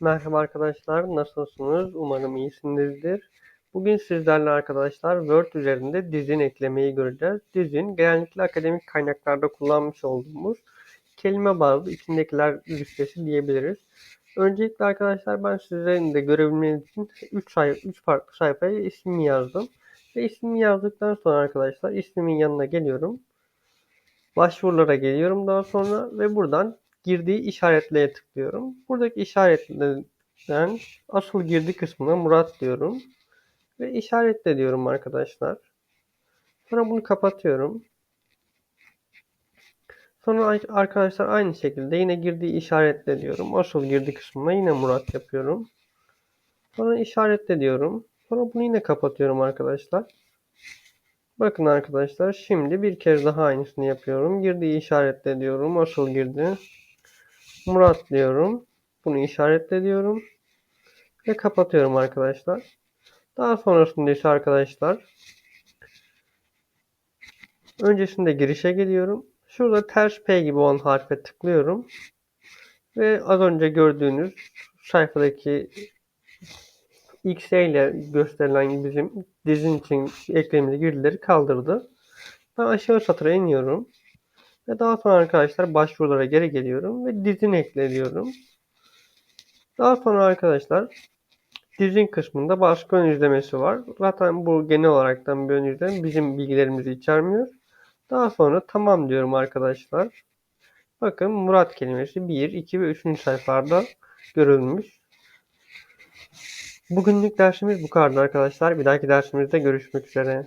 Merhaba arkadaşlar, nasılsınız? Umarım iyisinizdir. Bugün sizlerle arkadaşlar Word üzerinde dizin eklemeyi göreceğiz. Dizin genellikle akademik kaynaklarda kullanmış olduğumuz kelime bazlı içindekiler listesi diyebiliriz. Öncelikle arkadaşlar ben sizlerin de görebilmeniz için 3 sayfa, 3 farklı sayfaya ismimi yazdım. Ve ismimi yazdıktan sonra arkadaşlar ismimin yanına geliyorum. Başvurulara geliyorum daha sonra ve buradan girdiği işaretleye tıklıyorum. Buradaki işaretlerden asıl girdi kısmına Murat diyorum. Ve işaretle diyorum arkadaşlar. Sonra bunu kapatıyorum. Sonra arkadaşlar aynı şekilde yine girdiği işaretle diyorum. Asıl girdi kısmına yine Murat yapıyorum. Sonra işaretle diyorum. Sonra bunu yine kapatıyorum arkadaşlar. Bakın arkadaşlar şimdi bir kez daha aynısını yapıyorum. Girdiği işaretle diyorum. Asıl girdi. Murat diyorum. Bunu işaretle diyorum. Ve kapatıyorum arkadaşlar. Daha sonrasında ise arkadaşlar öncesinde girişe geliyorum. Şurada ters P gibi olan harfe tıklıyorum. Ve az önce gördüğünüz sayfadaki X ile gösterilen bizim dizin için eklemeli girdileri kaldırdı. Ben aşağı satıra iniyorum. Ve daha sonra arkadaşlar başvurulara geri geliyorum ve dizin ekle diyorum. Daha sonra arkadaşlar dizin kısmında başka ön izlemesi var. Zaten bu genel olaraktan bir ön izleme bizim bilgilerimizi içermiyor. Daha sonra tamam diyorum arkadaşlar. Bakın Murat kelimesi 1, 2 ve 3. sayfalarda görülmüş. Bugünlük dersimiz bu kadar arkadaşlar. Bir dahaki dersimizde görüşmek üzere.